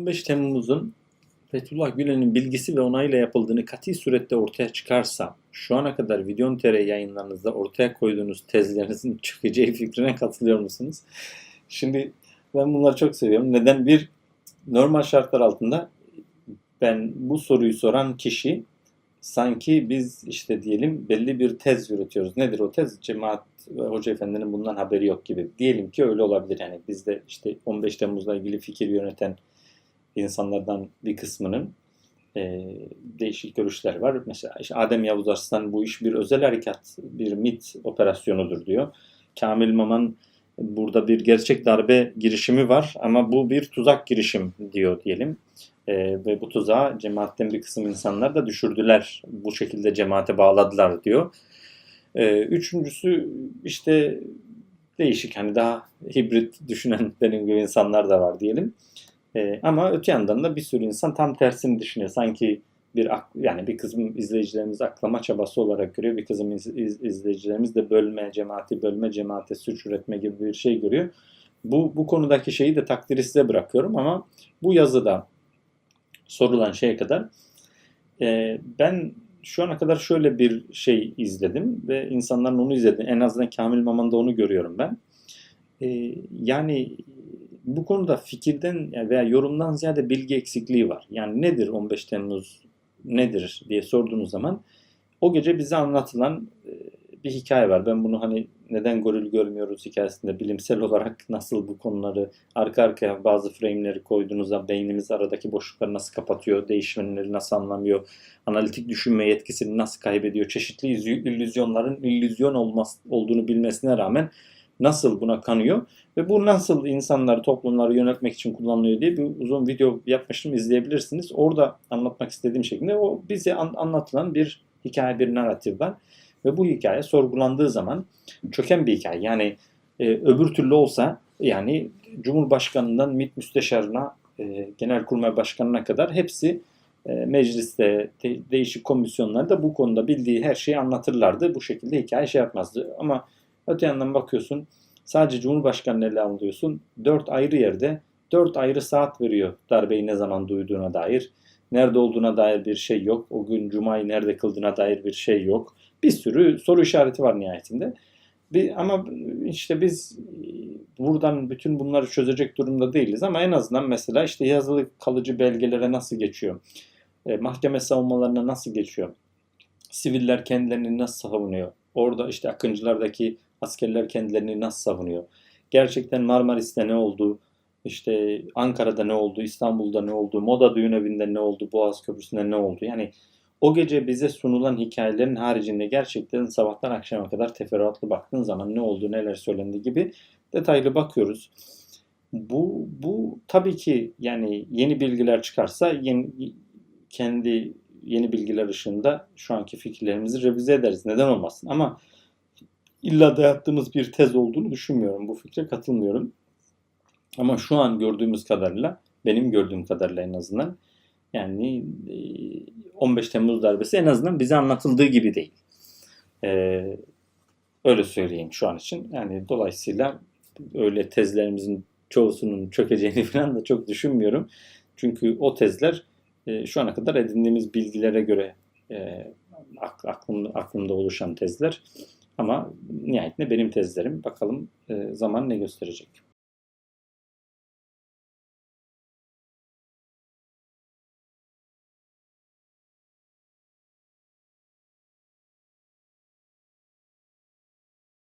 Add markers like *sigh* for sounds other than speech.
15 Temmuz'un Fethullah Gülen'in bilgisi ve onayıyla yapıldığını kat'i surette ortaya çıkarsa, şu ana kadar Videon TR yayınlarınızda ortaya koyduğunuz tezlerinizin *laughs* çıkacağı fikrine katılıyor musunuz? Şimdi ben bunları çok seviyorum. Neden? Bir, normal şartlar altında ben bu soruyu soran kişi sanki biz işte diyelim belli bir tez üretiyoruz. Nedir o tez? Cemaat ve Hoca Efendi'nin bundan haberi yok gibi. Diyelim ki öyle olabilir. Yani bizde işte 15 Temmuz'la ilgili fikir yöneten insanlardan bir kısmının e, değişik görüşler var. Mesela işte Adem Yavuz Arslan bu iş bir özel harekat, bir MIT operasyonudur diyor. Kamil Maman burada bir gerçek darbe girişimi var ama bu bir tuzak girişim diyor diyelim. E, ve bu tuzağa cemaatten bir kısım insanlar da düşürdüler. Bu şekilde cemaate bağladılar diyor. E, üçüncüsü işte değişik hani daha hibrit düşünen *laughs* benim gibi insanlar da var diyelim. E, ama öte yandan da bir sürü insan tam tersini düşünüyor. Sanki bir yani bir kısım izleyicilerimiz aklama çabası olarak görüyor. Bir kısım iz, iz, izleyicilerimiz de bölme, cemaati bölme, cemaate suç üretme gibi bir şey görüyor. Bu, bu konudaki şeyi de takdiri size bırakıyorum ama bu yazıda sorulan şeye kadar e, ben şu ana kadar şöyle bir şey izledim ve insanların onu izledi. En azından Kamil Maman'da onu görüyorum ben. E, yani bu konuda fikirden veya yorumdan ziyade bilgi eksikliği var. Yani nedir 15 Temmuz nedir diye sorduğunuz zaman o gece bize anlatılan e, bir hikaye var. Ben bunu hani neden goril görmüyoruz hikayesinde bilimsel olarak *laughs* nasıl bu konuları arka arkaya bazı frame'leri koyduğunuzda beynimiz aradaki boşlukları nasıl kapatıyor, değişimleri nasıl anlamıyor, analitik düşünme yetkisini nasıl kaybediyor, çeşitli illüzyonların illüzyon olmaz, olduğunu bilmesine rağmen nasıl buna kanıyor ve bu nasıl insanları, toplumları yönetmek için kullanılıyor diye bir uzun video yapmıştım izleyebilirsiniz. Orada anlatmak istediğim şekilde o bize an, anlatılan bir hikaye, bir narratif var. Ve bu hikaye sorgulandığı zaman çöken bir hikaye. Yani e, öbür türlü olsa yani Cumhurbaşkanı'ndan MİT Müsteşarına, e, Genelkurmay Başkanı'na kadar hepsi e, mecliste, de, değişik komisyonlarda bu konuda bildiği her şeyi anlatırlardı. Bu şekilde hikaye şey yapmazdı. Ama öte yandan bakıyorsun sadece Cumhurbaşkanı'nı ele alıyorsun. Dört ayrı yerde dört ayrı saat veriyor darbeyi ne zaman duyduğuna dair. Nerede olduğuna dair bir şey yok. O gün Cuma'yı nerede kıldığına dair bir şey yok. Bir sürü soru işareti var nihayetinde. Bir, ama işte biz buradan bütün bunları çözecek durumda değiliz ama en azından mesela işte yazılı kalıcı belgelere nasıl geçiyor? E, mahkeme savunmalarına nasıl geçiyor? Siviller kendilerini nasıl savunuyor? Orada işte Akıncılardaki askerler kendilerini nasıl savunuyor? Gerçekten Marmaris'te ne oldu? İşte Ankara'da ne oldu? İstanbul'da ne oldu? Moda düğün evinde ne oldu? Boğaz Köprüsü'nde ne oldu? Yani o gece bize sunulan hikayelerin haricinde gerçekten sabahtan akşama kadar teferruatlı baktığın zaman ne oldu, neler söylendi gibi detaylı bakıyoruz. Bu, bu tabii ki yani yeni bilgiler çıkarsa yeni, kendi yeni bilgiler ışığında şu anki fikirlerimizi revize ederiz. Neden olmasın? Ama illa dayattığımız bir tez olduğunu düşünmüyorum. Bu fikre katılmıyorum. Ama şu an gördüğümüz kadarıyla, benim gördüğüm kadarıyla en azından yani 15 e, Temmuz darbesi en azından bize anlatıldığı gibi değil. Ee, öyle söyleyeyim şu an için. Yani dolayısıyla öyle tezlerimizin çoğusunun çökeceğini *laughs* falan da çok düşünmüyorum. Çünkü o tezler e, şu ana kadar edindiğimiz bilgilere göre e, aklım, aklımda oluşan tezler. Ama nihayetinde benim tezlerim. Bakalım e, zaman ne gösterecek.